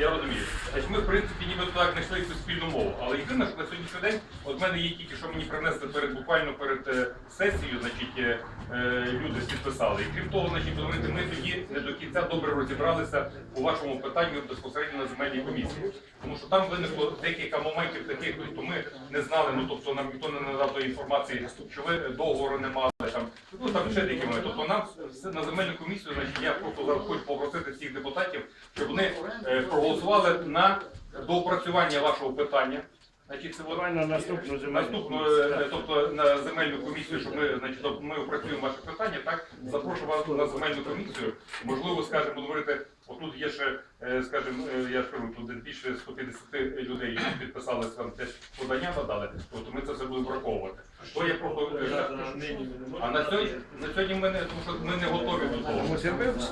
Я розумію. Значить, ми, в принципі, ніби так знайшли цю спільну мову. Але єдине, що на сьогоднішній день, от в мене є тільки, що мені принесли перед буквально перед е, сесією, значить, е, е, люди підписали. І крім того, значить, говорити, ми тоді не до кінця добре розібралися у вашому питанні безпосередньо на земельній комісії. Тому що там виникло декілька моментів таких, тобто ми не знали, ну тобто нам ніхто не надав тої інформації, що ви договору не мали там. Ну там ще деякі моменти. Тобто нам на земельну комісію, значить, я просто зараз хочу попросити всіх депутатів, проголосували на доопрацювання вашого питання. Значить, це от на наступну земельну Наступну, комісію. е, тобто на земельну комісію, щоб ми, значить, тобто ми опрацюємо ваше питання, так запрошую вас на земельну комісію. Можливо, скажемо, говорити, отут є ще, е, скажімо, е, я скажу, тут більше 150 людей, які підписалися вам теж подання надали, тобто ми це все будемо враховувати. То я просто е, На- на нині ми не а на сьогодні, на сьогодні ми не, тому що ми не готові до того.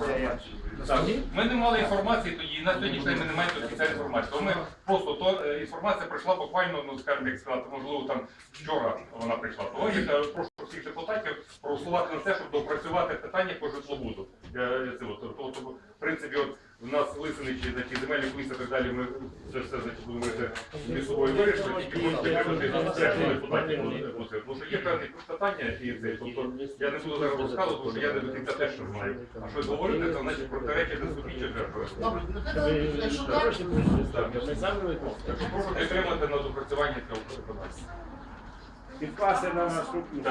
Е, Так, ми не мали інформації тоді, і на сьогоднішній день ми не маємо офіційної інформації. То ми просто то е, інформація прийшла буквально, ну скажімо, як сказати, можливо, там вчора вона прийшла. Тому я кажу, прошу всіх депутатів проголосувати на те, щоб допрацювати питання по житлобуду. Я- я то- то, в принципі, от в нас лисиничі, значить, земельні комісії і так далі, ми це все значить, будемо говорити, між собою вирішили, тільки можна підтримати окремо депутатів. бути. Тому що є певні питання, і це, тобто я не буду зараз розказувати, тому що я не до кінця теж не знаю. А щось говорити, це значить до собі чи жертви. Добре, якщо так, товариші прийшли, ми завжди Так що прошу підтримати на допрацювання цього питання. підкласти на наступну.